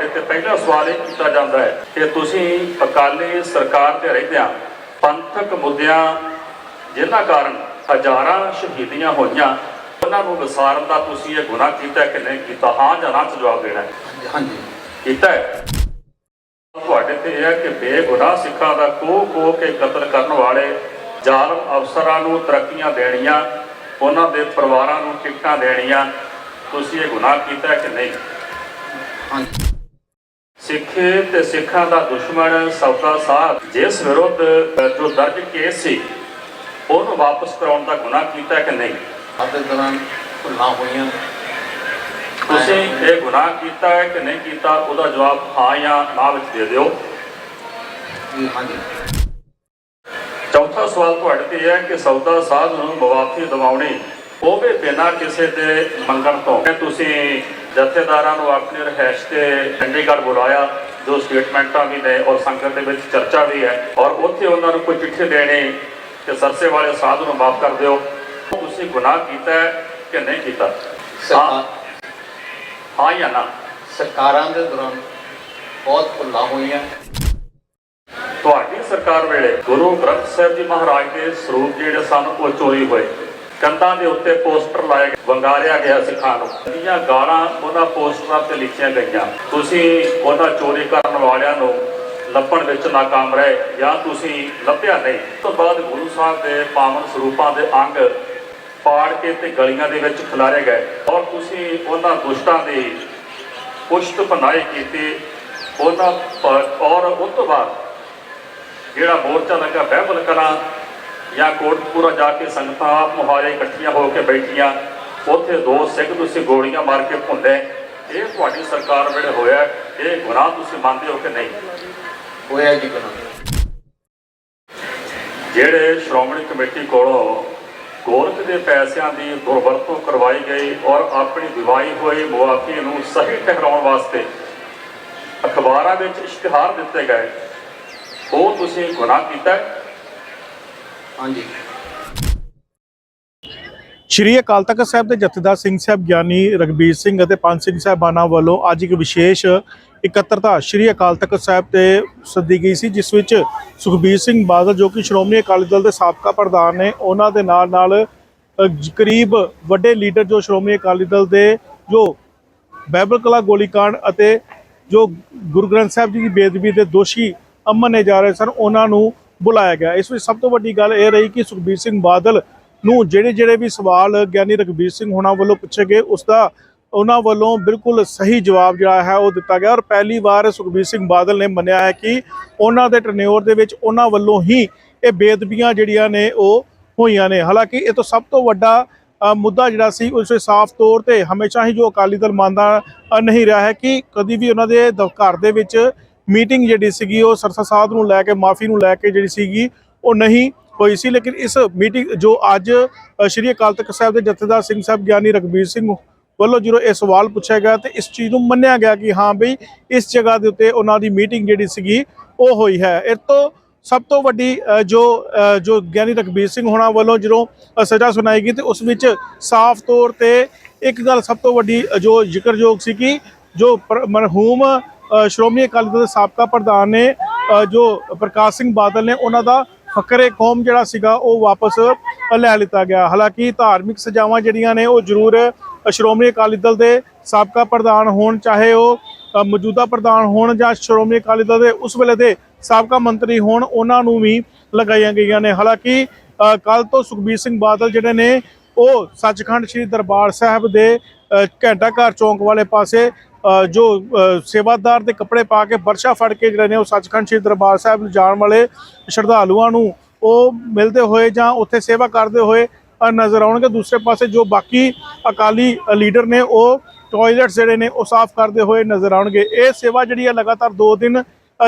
ਤੁਹਾਡੇ ਤੇ ਪਹਿਲਾ ਸਵਾਲ ਇਹ ਕੀਤਾ ਜਾਂਦਾ ਹੈ ਕਿ ਤੁਸੀਂ ਅਕਾਲੀ ਸਰਕਾਰ ਤੇ ਰਹਿੰਦਿਆਂ ਪੰਥਕ ਮੁੱਦਿਆਂ ਜਿਨ੍ਹਾਂ ਕਾਰਨ ਹਜ਼ਾਰਾਂ ਸ਼ਹੀਦੀਆਂ ਹੋਈਆਂ ਉਹਨਾਂ ਨੂੰ ਵਿਸਾਰਨ ਦਾ ਤੁਸੀਂ ਇਹ ਗੁਨਾਹ ਕੀਤਾ ਕਿ ਨਹੀਂ ਕੀਤਾ? ਹਾਂ ਜਾਂ ਨਾ ਜਵਾਬ ਦੇਣਾ ਹੈ? ਹਾਂਜੀ। ਕੀਤਾ ਹੈ। ਤੁਹਾਡੇ ਤੇ ਇਹ ਹੈ ਕਿ ਬੇਗੁਨਾਹ ਸਿੱਖਾਂ ਦਾ ਕੋਹ ਕੋਹ ਕੇ ਕਤਲ ਕਰਨ ਵਾਲੇ ਜ਼ਾਲਮ ਅਫਸਰਾਂ ਨੂੰ ਤਰੱਕੀਆਂ ਦੇਣੀਆਂ ਉਹਨਾਂ ਦੇ ਪਰਿਵਾਰਾਂ ਨੂੰ ਟਿਕਟਾਂ ਦੇਣੀਆਂ ਤੁਸੀਂ ਇਹ ਗੁਨਾਹ ਕੀਤਾ ਕਿ ਨਹੀਂ? ਹਾਂਜੀ। ਸਿੱਖੇ ਤੇ ਸਿੱਖਾਂ ਦਾ ਦੁਸ਼ਮਣ ਸੌਦਾ ਸਾਹਿਬ ਜਿਸ ਵਿਰੁੱਧ ਜੋ ਦਰਜ ਕੇਸ ਸੀ ਉਹਨੂੰ ਵਾਪਸ ਕਰਾਉਣ ਦਾ ਗੁਨਾਹ ਕੀਤਾ ਕਿ ਨਹੀਂ? ਸਾਡੇ ਦੌਰਾਨ ਭੁੱਲਾਂ ਹੋਈਆਂ। ਤੁਸੀਂ ਇਹ ਗੁਨਾਹ ਕੀਤਾ ਹੈ ਕਿ ਨਹੀਂ ਕੀਤਾ? ਉਹਦਾ ਜਵਾਬ ਹਾਂ ਜਾਂ ਨਾ ਵਿੱਚ ਦੇ ਦਿਓ। ਹਾਂਜੀ। ਚੌਥਾ ਸਵਾਲ ਤੁਹਾਡੇ ਤੇ ਇਹ ਹੈ ਕਿ ਸੌਦਾ ਸਾਧ ਨੂੰ ਮੁਆਫੀ ਦਿਵਾਉਣੀ ਉਹ ਵੀ ਬਿਨਾਂ ਕਿਸੇ ਦੇ ਮੰਗਣ ਤੋਂ ਤੁਸੀਂ ਜਥੇਦਾਰਾਂ ਨੂੰ ਆਪਣੇ ਰਹਿਸ਼ ਤੇ ਚੰਡੀਗੜ੍ਹ ਬੁਲਾਇਆ ਜੋ ਸਟੇਟਮੈਂਟਾਂ ਵੀ ਨੇ ਔਰ ਸੰਗਤ ਦੇ ਵਿੱਚ ਚਰਚਾ ਵੀ ਹੈ ਔਰ ਉੱਥੇ ਉਹਨਾਂ ਨੂੰ ਕੋਈ ਚਿੱਠੀ ਦੇਣੀ ਕਿ ਸਰਸੇ ਵਾਲੇ ਸਾਧੂ ਨੂੰ ਮਾਫ ਕਰ ਦਿਓ। ਤੁਸੀਂ ਗੁਨਾਹ ਕੀਤਾ ਹੈ ਕਿ ਨਹੀਂ ਕੀਤਾ? ਹਾਂ ਜਾਂ ਨਾ? ਸਰਕਾਰਾਂ ਦੇ ਦੌਰਾਨ ਬਹੁਤ ਭੁੱਲਾਂ ਹੋਈਆਂ। ਤੁਹਾਡੀ ਸਰਕਾਰ ਵੇਲੇ ਗੁਰੂ ਗ੍ਰੰਥ ਸਾਹਿਬ ਜੀ ਮਹਾਰਾਜ ਦੇ ਸਰੂਪ ਜਿਹੜੇ ਸਨ ਉਹ ਚੋਰੀ ਹੋਏ। ਕੰਧਾਂ ਦੇ ਉੱਤੇ ਪੋਸਟਰ ਲਾਏ ਗਏ, ਵੰਗਾਰਿਆ ਗਿਆ ਸਿੱਖਾਂ ਨੂੰ। ਦੀਆਂ ਗਾਲਾਂ ਉਹਨਾਂ ਪੋਸਟਰਾਂ ਤੇ ਲਿਖੀਆਂ ਗਈਆਂ। ਤੁਸੀਂ ਉਹਨਾਂ ਚੋਰੀ ਕਰਨ ਵਾਲਿਆਂ ਨੂੰ ਲੱਭਣ ਵਿੱਚ ਨਾਕਾਮ ਰਹੇ ਜਾਂ ਤੁਸੀਂ ਲੱਭਿਆ ਨਹੀਂ। ਉਸ ਤੋਂ ਬਾਅਦ ਗੁਰੂ ਸਾਹਿਬ ਦੇ ਪਾਵਨ ਸਰੂਪਾਂ ਦੇ ਅੰਗ ਪਾੜ ਕੇ ਤੇ ਗਲੀਆਂ ਦੇ ਵਿੱਚ ਖਿਲਾਰੇ ਗਏ ਔਰ ਤੁਸੀਂ ਉਹਨਾਂ ਦੁਸ਼ਟਾਂ ਦੀ ਪੁਸ਼ਤ ਪਨਾਹੀ ਕੀਤੀ। ਉਹਨਾਂ ਔਰ ਉਸ ਤੋਂ ਬਾਅਦ ਜਿਹੜਾ ਮੋਰਚਾ ਲੱਗਾ ਬਹਿਬਲ ਕਰਾਂ ਜਾਂ ਕੋਟਪੂਰਾ ਜਾ ਕੇ ਸੰਗਤਾਂ ਆਪ ਮੁਹਾਰੇ ਇਕੱਠੀਆਂ ਹੋ ਕੇ ਬੈਠੀਆਂ ਉੱਥੇ ਦੋ ਸਿੰਘ ਤੁਸੀਂ ਗੋਲੀਆਂ ਮਾਰ ਕੇ ਭੁੰਡੇ ਇਹ ਤੁਹਾਡੀ ਸਰਕਾਰ ਵੇਲੇ ਹੋਇਆ ਇਹ ਗੁਨਾਹ ਤੁਸੀਂ ਮੰਨਦੇ ਹੋ ਕਿ ਨਹੀਂ? ਹੋਇਆ ਜੀ ਗੁਨਾਹ। ਜਿਹੜੇ ਸ਼੍ਰੋਮਣੀ ਕਮੇਟੀ ਕੋਲੋਂ ਗੋਰਖ ਦੇ ਪੈਸਿਆਂ ਦੀ ਦੁਰਵਰਤੋਂ ਕਰਵਾਈ ਗਈ ਔਰ ਆਪਣੀ ਦਿਵਾਈ ਹੋਈ ਮੁਆਫੀ ਨੂੰ ਸਹੀ ਠਹਿਰਾਉਣ ਵਾਸਤੇ ਅਖਬਾਰਾਂ ਵਿੱਚ ਇਸ਼ਤਿਹਾਰ ਦਿੱਤੇ ਗਏ ਉਹ ਤੁਸੀਂ ਗੁਨਾਹ ਕੀਤਾ ਹੈ? ਹਾਂਜੀ। ਸ਼੍ਰੀ ਅਕਾਲ ਤਖਤ ਸਾਹਿਬ ਦੇ ਜਥੇਦਾਰ ਸਿੰਘ ਸਾਹਿਬ ਗਿਆਨੀ ਰਗਬੀਰ ਸਿੰਘ ਅਤੇ ਪੰਜ ਸਿੰਘ ਸਾਹਿਬਾਨਾਂ ਵੱਲੋਂ ਅੱਜ ਇੱਕ ਵਿਸ਼ੇਸ਼ ਇਕੱਤਰਤਾ ਸ਼੍ਰੀ ਅਕਾਲ ਤਖਤ ਸਾਹਿਬ ਤੇ ਸੱਦੀ ਗਈ ਸੀ, ਜਿਸ ਵਿੱਚ ਸੁਖਬੀਰ ਸਿੰਘ ਬਾਦਲ ਜੋ ਕਿ ਸ਼੍ਰੋਮਣੀ ਅਕਾਲੀ ਦਲ ਦੇ ਸਾਬਕਾ ਪ੍ਰਧਾਨ ਨੇ, ਉਹਨਾਂ ਦੇ ਨਾਲ ਨਾਲ ਕਰੀਬ ਵੱਡੇ ਲੀਡਰ ਜੋ ਸ਼੍ਰੋਮਣੀ ਅਕਾਲੀ ਦਲ ਦੇ ਜੋ ਬਾਈਬਲ ਕਲਾ ਗੋਲੀकांड ਅਤੇ ਜੋ ਗੁਰੂ ਗ੍ਰੰਥ ਸਾਹਿਬ ਜੀ ਦੀ ਬੇਦਬੀ ਦੇ ਦੋਸ਼ੀ ਅਮਨੇ ਜਾ ਰਹੇ ਸਨ, ਉਹਨਾਂ ਨੂੰ ਬੁਲਾਇਆ ਗਿਆ। ਇਸ ਵਿੱਚ ਸਭ ਤੋਂ ਵੱਡੀ ਗੱਲ ਇਹ ਰਹੀ ਕਿ ਸੁਖਬੀਰ ਸਿੰਘ ਬਾਦਲ ਨੂੰ ਜਿਹੜੇ ਜਿਹੜੇ ਵੀ ਸਵਾਲ ਗਿਆਨੀ ਰਘਬੀਰ ਸਿੰਘ ਹੋਣਾ ਵੱਲੋਂ ਪੁੱਛੇ ਗਏ, ਉਸ ਦਾ ਉਹਨਾਂ ਵੱਲੋਂ ਬਿਲਕੁਲ ਸਹੀ ਜਵਾਬ ਜਿਹੜਾ ਹੈ ਉਹ ਦਿੱਤਾ ਗਿਆ। ਔਰ ਪਹਿਲੀ ਵਾਰ ਸੁਖਬੀਰ ਸਿੰਘ ਬਾਦਲ ਨੇ ਮੰਨਿਆ ਹੈ ਕਿ ਉਹਨਾਂ ਦੇ ਟਰਨਿਓਰ ਦੇ ਵਿੱਚ ਉਹਨਾਂ ਵੱਲੋਂ ਹੀ ਇਹ ਬੇਦਬੀਆਂ ਜਿਹੜੀਆਂ ਨੇ ਉਹ ਹੋਈਆਂ ਨੇ। ਹਾਲਾਂਕਿ ਇਹ ਤੋਂ ਸਭ ਤੋਂ ਵੱਡਾ ਮੁੱਦਾ ਜਿਹੜਾ ਸੀ, ਉਸ ਵਿੱਚ ਸਾਫ਼ ਤੌਰ ਤੇ ਹਮੇਸ਼ਾ ਹੀ ਜੋ ਅਕਾਲੀ ਦਲ ਮੰਨਦਾ ਨਹੀਂ ਰਿਹਾ ਹੈ ਕਿ ਕਦੀ ਵੀ ਉਹਨਾਂ ਦੇ, ਘਰ ਦੇ ਵਿੱਚ ਮੀਟਿੰਗ ਜਿਹੜੀ ਸੀਗੀ ਉਹ ਸਰਸਾ ਸਾਧ ਨੂੰ ਲੈ ਕੇ, ਮਾਫੀ ਨੂੰ ਲੈ ਕੇ ਜਿਹੜੀ ਸੀਗੀ, ਉਹ ਨਹੀਂ ਹੋਈ ਸੀ। ਲੇਕਿਨ ਇਸ ਮੀਟਿੰਗ ਜੋ ਅੱਜ ਸ਼੍ਰੀ ਅਕਾਲ ਤਖਤ ਸਾਹਿਬ ਦੇ ਜਥੇਦਾਰ ਸਿੰਘ ਸਾਹਿਬ ਗਿਆਨੀ ਰਗਬੀਰ ਸਿੰਘ ਵੱਲੋਂ ਜਦੋਂ ਇਹ ਸਵਾਲ ਪੁੱਛਿਆ ਗਿਆ ਤੇ ਇਸ ਚੀਜ਼ ਨੂੰ ਮੰਨਿਆ ਗਿਆ ਕਿ ਹਾਂ ਬਈ ਇਸ ਜਗ੍ਹਾ ਦੇ ਉੱਤੇ ਉਹਨਾਂ ਦੀ ਮੀਟਿੰਗ ਜਿਹੜੀ ਸੀਗੀ, ਉਹ ਹੋਈ ਹੈ। ਇਹ ਤੋਂ ਸਭ ਤੋਂ ਵੱਡੀ ਜੋ ਜੋ ਗਿਆਨੀ ਰਗਬੀਰ ਸਿੰਘ ਹੋਣਾ ਵੱਲੋਂ ਜਦੋਂ ਸਜ਼ਾ ਸੁਣਾਈ ਗਈ ਤੇ ਉਸ ਵਿੱਚ ਸਾਫ਼ ਤੌਰ ਤੇ ਇੱਕ ਗੱਲ ਸਭ ਤੋਂ ਵੱਡੀ ਜੋ ਜ਼ਿਕਰਯੋਗ ਸੀ ਕਿ ਜੋ ਮਰਹੂਮ ਸ਼੍ਰੋਮਣੀ ਅਕਾਲੀ ਦਲ ਦੇ ਸਾਬਕਾ ਪ੍ਰਧਾਨ ਨੇ ਜੋ ਪ੍ਰਕਾਸ਼ ਸਿੰਘ ਬਾਦਲ ਨੇ ਉਹਨਾਂ ਦਾ ਫਕਰੇ ਕੌਮ ਜਿਹੜਾ ਸੀਗਾ ਉਹ ਵਾਪਸ ਲੈ ਲਿੱਤਾ ਗਿਆ। ਹਾਲਾਂਕਿ ਧਾਰਮਿਕ ਸਜ਼ਾਵਾਂ ਜਿਹੜੀਆਂ ਨੇ ਉਹ ਜ਼ਰੂਰ ਸ਼੍ਰੋਮਣੀ ਅਕਾਲੀ ਦਲ ਦੇ ਸਾਬਕਾ ਪ੍ਰਧਾਨ ਹੋਣ ਚਾਹੇ ਉਹ ਮੌਜੂਦਾ ਪ੍ਰਧਾਨ ਹੋਣ ਜਾਂ ਸ਼੍ਰੋਮਣੀ ਅਕਾਲੀ ਦਲ ਦੇ ਉਸ ਵੇਲੇ ਦੇ ਸਾਬਕਾ ਮੰਤਰੀ ਹੋਣ ਉਹਨਾਂ ਨੂੰ ਵੀ ਲਗਾਈਆਂ ਗਈਆਂ ਨੇ। ਹਾਲਾਂਕਿ ਕੱਲ ਤੋਂ ਸੁਖਬੀਰ ਸਿੰਘ ਬਾਦਲ ਜਿਹੜੇ ਨੇ ਉਹ ਸੱਚਖੰਡ ਸ੍ਰੀ ਦਰਬਾਰ ਸਾਹਿਬ ਦੇ ਅ, ਘੰਟਾ ਘਰ ਚੌਂਕ ਵਾਲੇ ਪਾਸੇ ਜੋ ਸੇਵਾਦਾਰ ਦੇ ਕੱਪੜੇ ਪਾ ਕੇ ਬਰਸ਼ਾ ਫੜ ਕੇ ਜਿਹੜੇ ਨੇ ਉਹ ਸੱਚਖੰਡ ਸ੍ਰੀ ਦਰਬਾਰ ਸਾਹਿਬ ਜਾਣ ਵਾਲੇ ਸ਼ਰਧਾਲੂਆਂ ਨੂੰ ਉਹ ਮਿਲਦੇ ਹੋਏ ਜਾਂ ਉੱਥੇ ਸੇਵਾ ਕਰਦੇ ਹੋਏ ਨਜ਼ਰ ਆਉਣਗੇ। ਦੂਸਰੇ ਪਾਸੇ ਜੋ ਬਾਕੀ ਅਕਾਲੀ ਲੀਡਰ ਨੇ ਉਹ ਟਾਇਲਟਸ ਜਿਹੜੇ ਨੇ ਉਹ ਸਾਫ਼ ਕਰਦੇ ਹੋਏ ਨਜ਼ਰ ਆਉਣਗੇ। ਇਹ ਸੇਵਾ ਜਿਹੜੀ ਹੈ ਲਗਾਤਾਰ 2 ਦਿਨ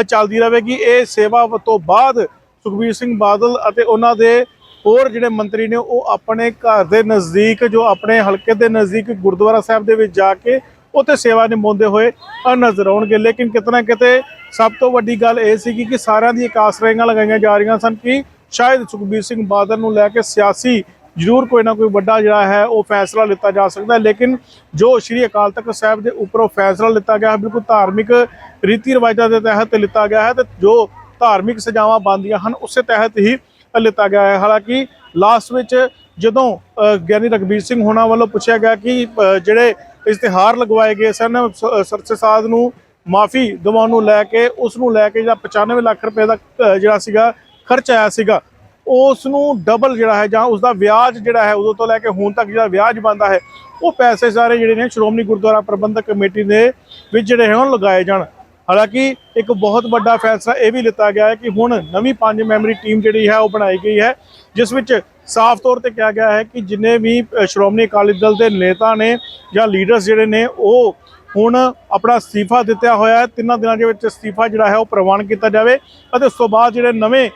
ਚੱਲਦੀ ਰਹੇਗੀ। ਇਹ ਸੇਵਾ ਤੋਂ ਬਾਅਦ ਸੁਖਬੀਰ ਸਿੰਘ ਬਾਦਲ ਅਤੇ ਉਹਨਾਂ ਦੇ ਹੋਰ ਜਿਹੜੇ ਮੰਤਰੀ ਨੇ ਉਹ ਆਪਣੇ ਘਰ ਦੇ ਨਜ਼ਦੀਕ, ਜੋ ਆਪਣੇ ਹਲਕੇ ਦੇ ਨਜ਼ਦੀਕ ਗੁਰਦੁਆਰਾ ਸਾਹਿਬ ਦੇ ਵਿੱਚ ਜਾ ਕੇ ਉੱਥੇ ਸੇਵਾ ਨਿਭਾਉਂਦੇ ਹੋਏ ਨਜ਼ਰ ਆਉਣਗੇ। ਲੇਕਿਨ ਕਿਤਨਾ ਕਿਤੇ ਸਭ ਤੋਂ ਵੱਡੀ ਗੱਲ ਇਹ ਸੀ ਕਿ ਸਾਰਿਆਂ ਦੀ ਇੱਕ ਆਸਰਾਈਆਂ ਲਗਾਈਆਂ ਜਾ ਰਹੀਆਂ ਸਨ ਕਿ ਸ਼ਾਇਦ ਸੁਖਬੀਰ ਸਿੰਘ ਬਾਦਲ ਨੂੰ ਲੈ ਕੇ ਸਿਆਸੀ ਜ਼ਰੂਰ ਕੋਈ ਨਾ ਕੋਈ ਵੱਡਾ ਜਿਹੜਾ ਹੈ, ਉਹ ਫੈਸਲਾ ਲਿੱਤਾ ਜਾ ਸਕਦਾ ਹੈ। ਲੇਕਿਨ ਜੋ ਸ਼੍ਰੀ ਅਕਾਲ ਤਖਤ ਸਾਹਿਬ ਦੇ ਉੱਪਰੋਂ ਫੈਸਲਾ ਲਿੱਤਾ ਗਿਆ ਹੈ, ਬਿਲਕੁਲ ਧਾਰਮਿਕ ਰੀਤੀ ਰਿਵਾਜਾਂ ਦੇ ਤਹਿਤ ਲਿੱਤਾ ਗਿਆ ਹੈ ਤੇ ਜੋ ਧਾਰਮਿਕ ਸਜ਼ਾਵਾਂ ਬਣਦੀਆਂ ਹਨ, ਉਸੇ ਤਹਿਤ ਹੀ ਲਿੱਤਾ ਗਿਆ ਹੈ। ਹਾਲਾਂਕਿ ਲਾਸਟ ਵਿੱਚ ਜਦੋਂ ਗਿਆਨੀ ਰਗਬੀਰ ਸਿੰਘ ਹੋਣਾ ਵੱਲੋਂ ਪੁੱਛਿਆ ਗਿਆ ਕਿ ਜਿਹੜੇ ਇਸ਼ਤਿਹਾਰ ਲਗਵਾਏ ਗਏ ਸਨ ਸ- ਸਰਸੇ ਸਾਧ ਨੂੰ ਮਾਫੀ ਦਿਵਾਉਣ ਨੂੰ ਲੈ ਕੇ ਉਸ ਨੂੰ ਲੈ ਕੇ ਜਿਹੜਾ 95 ਲੱਖ ਰੁਪਏ ਦਾ ਅ, ਜਿਹੜਾ ਸੀਗਾ ਖਰਚ ਆਇਆ ਸੀਗਾ ਉਸ ਨੂੰ ਡਬਲ ਜਿਹੜਾ ਹੈ ਜਾਂ ਉਸ ਦਾ ਵਿਆਜ ਜਿਹੜਾ ਹੈ ਉਦੋਂ ਤੋਂ ਲੈ ਕੇ ਹੁਣ ਤੱਕ ਜਿਹੜਾ ਵਿਆਜ ਬੰਦਾ ਹੈ ਉਹ ਪੈਸੇ ਸਾਰੇ ਜਿਹੜੇ ਨੇ ਸ਼੍ਰੋਮਣੀ ਗੁਰਦੁਆਰਾ ਪ੍ਰਬੰਧਕ ਕਮੇਟੀ ਦੇ ਵਿੱਚ ਜਿਹੜੇ ਹਨ ਉਹ ਲਗਾਏ ਜਾਣ। ਹਾਲਾਂਕਿ ਇੱਕ ਬਹੁਤ ਵੱਡਾ ਫੈਸਲਾ ਇਹ ਵੀ ਲਿੱਤਾ ਗਿਆ ਹੈ ਕਿ ਹੁਣ ਨਵੀਂ ਪੰਜ ਮੈਂਬਰੀ ਟੀਮ ਜਿਹੜੀ ਹੈ ਉਹ ਬਣਾਈ ਗਈ ਹੈ ਜਿਸ ਵਿੱਚ ਸਾਫ਼ ਤੌਰ ਤੇ ਕਿਹਾ ਗਿਆ ਹੈ ਕਿ ਜਿੰਨੇ ਵੀ ਸ਼੍ਰੋਮਣੀ ਅਕਾਲੀ ਦਲ ਦੇ ਨੇਤਾ ਨੇ ਜਾਂ ਲੀਡਰਸ ਜਿਹੜੇ ਨੇ, ਉਹ ਹੁਣ ਆਪਣਾ ਅਸਤੀਫਾ ਦਿੱਤਾ ਹੋਇਆ ਹੈ। ਤਿੰਨਾਂ ਦਿਨਾਂ ਦੇ ਵਿੱਚ ਅਸਤੀਫਾ ਜਿਹੜਾ ਹੈ ਉਹ ਪ੍ਰਵਾਨ ਕੀਤਾ ਜਾਵੇ ਅਤੇ ਉਸ ਤੋਂ ਬਾਅਦ ਜਿਹੜੇ ਨਵੇਂ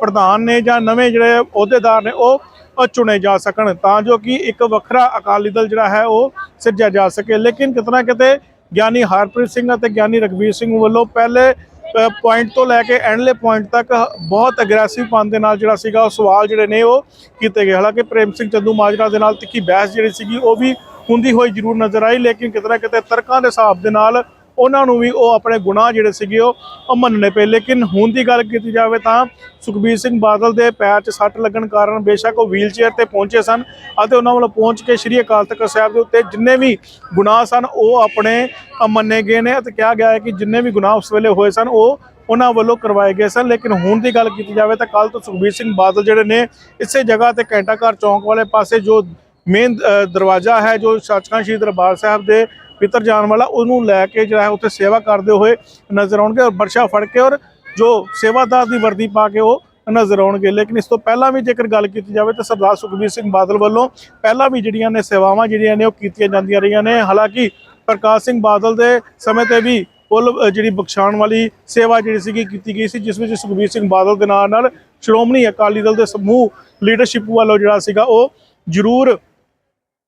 ਪ੍ਰਧਾਨ ਨੇ ਜਾਂ ਨਵੇਂ ਜਿਹੜੇ ਅਹੁਦੇਦਾਰ ਨੇ, ਉਹ ਚੁਣੇ ਜਾ ਸਕਣ ਤਾਂ ਜੋ ਕਿ ਇੱਕ ਵੱਖਰਾ ਅਕਾਲੀ ਦਲ ਜਿਹੜਾ ਹੈ ਉਹ ਸਿਰਜਿਆ ਜਾ ਸਕੇ। ਲੇਕਿਨ ਕਿਤਨਾ ਕਿਤੇ ਗਿਆਨੀ ਹਰਪ੍ਰੀਤ ਸਿੰਘ ਅਤੇ ਗਿਆਨੀ ਰਗਵੀਰ ਸਿੰਘ ਵੱਲੋਂ ਪਹਿਲੇ ਪੁਆਇੰਟ ਤੋਂ ਲੈ ਕੇ ਐਂਡਲੇ ਪੁਆਇੰਟ ਤੱਕ ਬਹੁਤ ਅਗਰੈਸਿਵ ਪਨ ਦੇ ਨਾਲ ਜਿਹੜਾ ਸੀਗਾ, ਉਹ ਸਵਾਲ ਜਿਹੜੇ ਨੇ ਉਹ ਕੀਤੇ ਗਏ। ਹਾਲਾਂਕਿ ਪ੍ਰੇਮ ਸਿੰਘ ਚੰਦੂ ਮਾਜਰਾ ਦੇ ਨਾਲ ਤਿੱਖੀ ਬਹਿਸ ਜਿਹੜੀ ਸੀਗੀ, ਉਹ ਵੀ ਹੁੰਦੀ ਹੋਈ ਜ਼ਰੂਰ ਨਜ਼ਰ ਆਈ, ਲੇਕਿਨ ਕਿਤੇ ਨਾ ਕਿਤੇ ਤਰਕਾਂ ਦੇ ਹਿਸਾਬ ਦੇ ਨਾਲ ਉਹਨਾਂ ਨੂੰ ਵੀ ਉਹ ਆਪਣੇ ਗੁਨਾਹ ਜਿਹੜੇ ਸੀਗੇ, ਉਹ ਮੰਨਣੇ ਪਏ। ਲੇਕਿਨ ਹੁਣ ਦੀ ਗੱਲ ਕੀਤੀ ਜਾਵੇ ਤਾਂ ਸੁਖਬੀਰ ਸਿੰਘ ਬਾਦਲ ਦੇ ਪੈਰ 'ਚ ਸੱਟ ਲੱਗਣ ਕਾਰਨ ਬੇਸ਼ੱਕ ਉਹ ਵੀਲਚੇਅਰ ਤੇ ਪਹੁੰਚੇ ਸਨ ਅਤੇ ਉਹਨਾਂ ਵੱਲੋਂ ਪਹੁੰਚ ਕੇ ਸ੍ਰੀ ਅਕਾਲ ਤਖਤ ਸਾਹਿਬ ਦੇ ਉੱਤੇ ਜਿੰਨੇ ਵੀ ਗੁਨਾਹ ਸਨ, ਉਹ ਆਪਣੇ ਮੰਨੇ ਗਏ ਨੇ ਅਤੇ ਕਿਹਾ ਗਿਆ ਹੈ ਕਿ ਜਿੰਨੇ ਵੀ ਗੁਨਾਹ ਉਸ ਵੇਲੇ ਹੋਏ ਸਨ, ਉਹ ਉਹਨਾਂ ਵੱਲੋਂ ਕਰਵਾਏ ਗਏ ਸਨ। ਲੇਕਿਨ ਹੁਣ ਦੀ ਗੱਲ ਕੀਤੀ ਜਾਵੇ ਤਾਂ ਕੱਲ ਤੋਂ ਸੁਖਬੀਰ ਸਿੰਘ ਬਾਦਲ ਜਿਹੜੇ ਨੇ, ਇਸੇ ਜਗ੍ਹਾ ਤੇ ਘੰਟਾ ਘਰ ਚੌਂਕ ਵਾਲੇ ਪਾਸੇ ਜੋ ਮੇਨ ਦਰਵਾਜ਼ਾ ਹੈ, ਜੋ ਸੱਚਖੰਡ ਸ਼੍ਰੀ ਦਰਬਾਰ ਸਾਹਿਬ ਦੇ ਪਿੱਤਰ ਜਾਣ ਵਾਲਾ, ਉਹਨੂੰ ਲੈ ਕੇ ਜਿਹੜਾ ਹੈ ਉੱਥੇ ਸੇਵਾ ਕਰਦੇ ਹੋਏ ਨਜ਼ਰ ਆਉਣਗੇ ਔਰ ਬਰਸ਼ਾ ਫੜ ਕੇ ਔਰ ਜੋ ਸੇਵਾਦਾਰ ਦੀ ਵਰਦੀ ਪਾ ਕੇ ਉਹ ਨਜ਼ਰ ਆਉਣਗੇ। ਲੇਕਿਨ ਇਸ ਤੋਂ ਪਹਿਲਾਂ ਵੀ ਜੇਕਰ ਗੱਲ ਕੀਤੀ ਜਾਵੇ ਤਾਂ ਸਰਦਾਰ ਸੁਖਬੀਰ ਸਿੰਘ ਬਾਦਲ ਵੱਲੋਂ ਪਹਿਲਾਂ ਵੀ ਜਿਹੜੀਆਂ ਨੇ ਸੇਵਾਵਾਂ ਜਿਹੜੀਆਂ ਨੇ ਉਹ ਕੀਤੀਆਂ ਜਾਂਦੀਆਂ ਰਹੀਆਂ ਨੇ। ਹਾਲਾਂਕਿ ਪ੍ਰਕਾਸ਼ ਸਿੰਘ ਬਾਦਲ ਦੇ ਸਮੇਂ ਤੇ ਵੀ ਪੁੱਲ ਜਿਹੜੀ ਬਖਸ਼ਾਉਣ ਵਾਲੀ ਸੇਵਾ ਜਿਹੜੀ ਸੀਗੀ, ਕੀਤੀ ਗਈ ਸੀ, ਜਿਸ ਵਿੱਚ ਸੁਖਬੀਰ ਸਿੰਘ ਬਾਦਲ ਦੇ ਨਾਲ ਨਾਲ ਸ਼੍ਰੋਮਣੀ ਅਕਾਲੀ ਦਲ ਦੇ ਸਮੂਹ ਲੀਡਰਸ਼ਿਪ ਵੱਲੋਂ ਜਿਹੜਾ ਸੀਗਾ, ਉਹ ਜ਼ਰੂਰ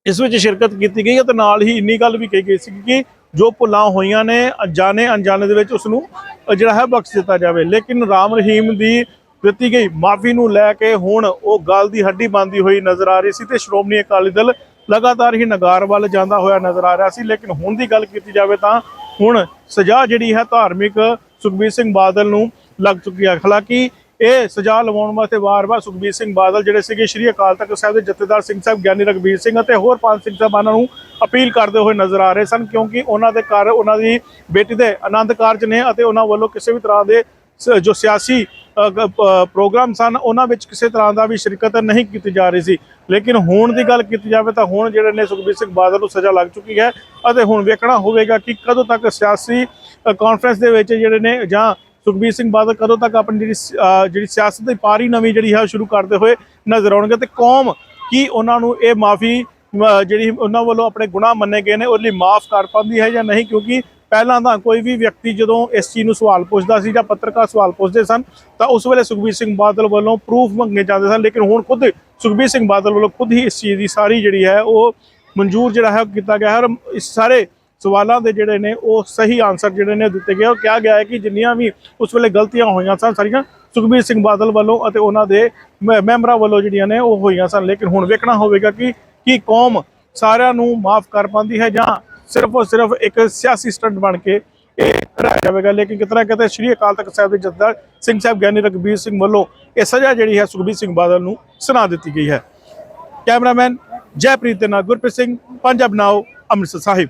ਇਸ ਵਿੱਚ ਸ਼ਿਰਕਤ ਕੀਤੀ ਗਈ ਅਤੇ ਨਾਲ ਹੀ ਇੰਨੀ ਗੱਲ ਵੀ ਕਹੀ ਗਈ ਸੀ ਕਿ ਜੋ ਭੁੱਲਾਂ ਹੋਈਆਂ ਨੇ ਜਾਣੇ ਅਣਜਾਣੇ ਦੇ ਵਿੱਚ ਉਸ ਨੂੰ ਜਿਹੜਾ ਹੈ ਬਖਸ਼ ਦਿੱਤਾ ਜਾਵੇ। ਲੇਕਿਨ ਰਾਮ ਰਹੀਮ ਦੀ ਦਿੱਤੀ ਗਈ ਮਾਫੀ ਨੂੰ ਲੈ ਕੇ ਹੁਣ ਉਹ ਗੱਲ ਦੀ ਹੱਡੀ ਬੰਦੀ ਹੋਈ ਨਜ਼ਰ ਆ ਰਹੀ ਸੀ ਤੇ ਸ਼੍ਰੋਮਣੀ ਅਕਾਲੀ ਦਲ ਲਗਾਤਾਰ ਹੀ ਨਗਾਰ ਵੱਲ ਜਾਂਦਾ ਹੋਇਆ ਨਜ਼ਰ ਆ ਰਿਹਾ ਸੀ, ਲੇਕਿਨ ਹੁਣ ਦੀ ਗੱਲ ਕੀਤੀ ਜਾਵੇ ਤਾਂ ਹੁਣ ਸਜ਼ਾ ਜਿਹੜੀ ਹੈ ਧਾਰਮਿਕ ਸੁਖਬੀਰ ਸਿੰਘ ਬਾਦਲ ਨੂੰ ਲੱਗ ਚੁੱਕੀ ਹੈ। ਹਾਲਾਂਕਿ ਇਹ ਸਜ਼ਾ ਲਵਾਉਣ ਵਾਸਤੇ ਵਾਰ-ਵਾਰ ਸੁਖਬੀਰ ਸਿੰਘ ਬਾਦਲ ਜਿਹੜੇ ਸੀਗੇ ਸ਼੍ਰੀ ਅਕਾਲ ਤਖਤ ਸਾਹਿਬ ਦੇ ਜਥੇਦਾਰ ਸਿੰਘ ਸਾਹਿਬ, ਗਿਆਨੀ ਰਗਬੀਰ ਸਿੰਘ ਅਤੇ ਹੋਰ ਪੰਜ ਸਿੰਘ ਸਾਹਿਬਾਨਾਂ ਨੂੰ ਅਪੀਲ ਕਰਦੇ ਹੋਏ ਨਜ਼ਰ ਆ ਰਹੇ ਸਨ, ਕਿਉਂਕਿ ਉਹਨਾਂ ਦੇ ਘਰ, ਉਹਨਾਂ ਦੀ ਬੇਟੀ ਦੇ ਆਨੰਦ ਕਾਰਜ ਨੇ ਅਤੇ ਉਹਨਾਂ ਵੱਲੋਂ ਕਿਸੇ ਵੀ ਤਰ੍ਹਾਂ ਦੇ ਸ- ਜੋ ਸਿਆਸੀ ਪ੍ਰੋਗਰਾਮ ਸਨ, ਉਹਨਾਂ ਵਿੱਚ ਕਿਸੇ ਤਰ੍ਹਾਂ ਦਾ ਵੀ ਸ਼ਿਰਕਤ ਨਹੀਂ ਕੀਤੀ ਜਾ ਰਹੀ ਸੀ। ਲੇਕਿਨ ਹੁਣ ਦੀ ਗੱਲ ਕੀਤੀ ਜਾਵੇ ਤਾਂ ਹੁਣ ਜਿਹੜੇ ਨੇ ਸੁਖਬੀਰ ਸਿੰਘ ਬਾਦਲ ਨੂੰ ਸਜ਼ਾ ਲੱਗ ਚੁੱਕੀ ਹੈ ਅਤੇ ਹੁਣ ਵੇਖਣਾ ਹੋਵੇਗਾ ਕਿ ਕਦੋਂ ਤੱਕ ਸਿਆਸੀ ਕਾਨਫਰੰਸ ਦੇ ਵਿੱਚ ਜਿਹੜੇ ਨੇ ਜਾਂ ਸੁਖਬੀਰ ਸਿੰਘ ਬਾਦਲ ਕਦੋਂ ਤੱਕ ਆਪਣੀ ਜਿਹੜੀ ਜਿਹੜੀ ਸਿਆਸਤ ਦੀ ਪਾਰੀ ਨਵੀਂ ਜਿਹੜੀ ਹੈ ਉਹ ਸ਼ੁਰੂ ਕਰਦੇ ਹੋਏ ਨਜ਼ਰ ਆਉਣਗੇ ਤੇ ਕੌਮ ਕੀ ਉਹਨਾਂ ਨੂੰ ਇਹ ਮਾਫੀ ਜਿਹੜੀ ਉਹਨਾਂ ਵੱਲੋਂ ਆਪਣੇ ਗੁਨਾਹ ਮੰਨੇ ਗਏ ਨੇ, ਉਹਦੇ ਲਈ ਮਾਫ ਕਰ ਪਾਉਂਦੀ ਹੈ ਜਾਂ ਨਹੀਂ? ਕਿਉਂਕਿ ਪਹਿਲਾਂ ਤਾਂ ਕੋਈ ਵੀ ਵਿਅਕਤੀ ਜਦੋਂ ਇਸ ਚੀਜ਼ ਨੂੰ ਸਵਾਲ ਪੁੱਛਦਾ ਸੀ ਜਾਂ ਪੱਤਰਕਾਰ ਸਵਾਲ ਪੁੱਛਦੇ ਸਨ, ਤਾਂ ਉਸ ਵੇਲੇ ਸੁਖਬੀਰ ਸਿੰਘ ਬਾਦਲ ਵੱਲੋਂ ਪ੍ਰੂਫ ਮੰਗੇ ਜਾਂਦੇ ਸਨ, ਲੇਕਿਨ ਹੁਣ ਖੁਦ ਸੁਖਬੀਰ ਸਿੰਘ ਬਾਦਲ ਵੱਲੋਂ ਖੁਦ ਹੀ ਇਸ ਚੀਜ਼ ਦੀ ਸਾਰੀ ਜਿਹੜੀ ਹੈ ਉਹ ਮਨਜ਼ੂਰ ਜਿਹੜਾ ਹੈ ਉਹ ਕੀਤਾ ਗਿਆ ਹੈ ਔਰ ਇਸ ਸਾਰੇ ਸਵਾਲਾਂ ਦੇ ਜਿਹੜੇ ਨੇ ਉਹ ਸਹੀ ਆਨਸਰ ਜਿਹੜੇ ਨੇ ਦਿੱਤੇ ਗਏ ਔਰ ਕਿਹਾ ਗਿਆ ਹੈ ਕਿ ਜਿੰਨੀਆਂ ਵੀ ਉਸ ਵੇਲੇ ਗਲਤੀਆਂ ਹੋਈਆਂ ਸਨ, ਸਾਰੀਆਂ ਸੁਖਬੀਰ ਸਿੰਘ ਬਾਦਲ ਵੱਲੋਂ ਅਤੇ ਉਹਨਾਂ ਦੇ ਮੈ- ਮੈਂਬਰਾਂ ਵੱਲੋਂ ਜਿਹੜੀਆਂ ਨੇ ਉਹ ਹੋਈਆਂ ਸਨ, ਲੇਕਿਨ ਹੁਣ ਵੇਖਣਾ ਹੋਵੇਗਾ ਕਿ ਕੀ ਕੌਮ ਸਾਰਿਆਂ ਨੂੰ ਮਾਫ ਕਰ ਪਾਉਂਦੀ ਹੈ ਜਾਂ ਸਿਰਫ ਔਰ ਸਿਰਫ ਇੱਕ ਸਿਆਸੀ ਸਟੰਟ ਬਣ ਕੇ ਇਹ ਰਹਿ ਜਾਵੇਗਾ। ਲੇਕਿਨ ਕਿਤਨਾ ਕਿਤੇ ਸ਼੍ਰੀ ਅਕਾਲ ਤਖਤ ਸਾਹਿਬ ਦੇ ਜਥੇਦਾਰ ਸਿੰਘ ਸਾਹਿਬ ਗਿਆਨੀ ਰਗਬੀਰ ਸਿੰਘ ਵੱਲੋਂ ਇਹ ਸਜ਼ਾ ਜਿਹੜੀ ਹੈ ਸੁਖਬੀਰ ਸਿੰਘ ਬਾਦਲ ਨੂੰ ਸੁਣਾ ਦਿੱਤੀ ਗਈ ਹੈ। ਕੈਮਰਾਮੈਨ ਜੈਪ੍ਰੀਤ ਦੇ ਨਾਲ ਗੁਰਪ੍ਰੀਤ ਸਿੰਘ, ਪੰਜਾਬ ਨਾਓ, ਅੰਮ੍ਰਿਤਸਰ ਸਾਹਿਬ।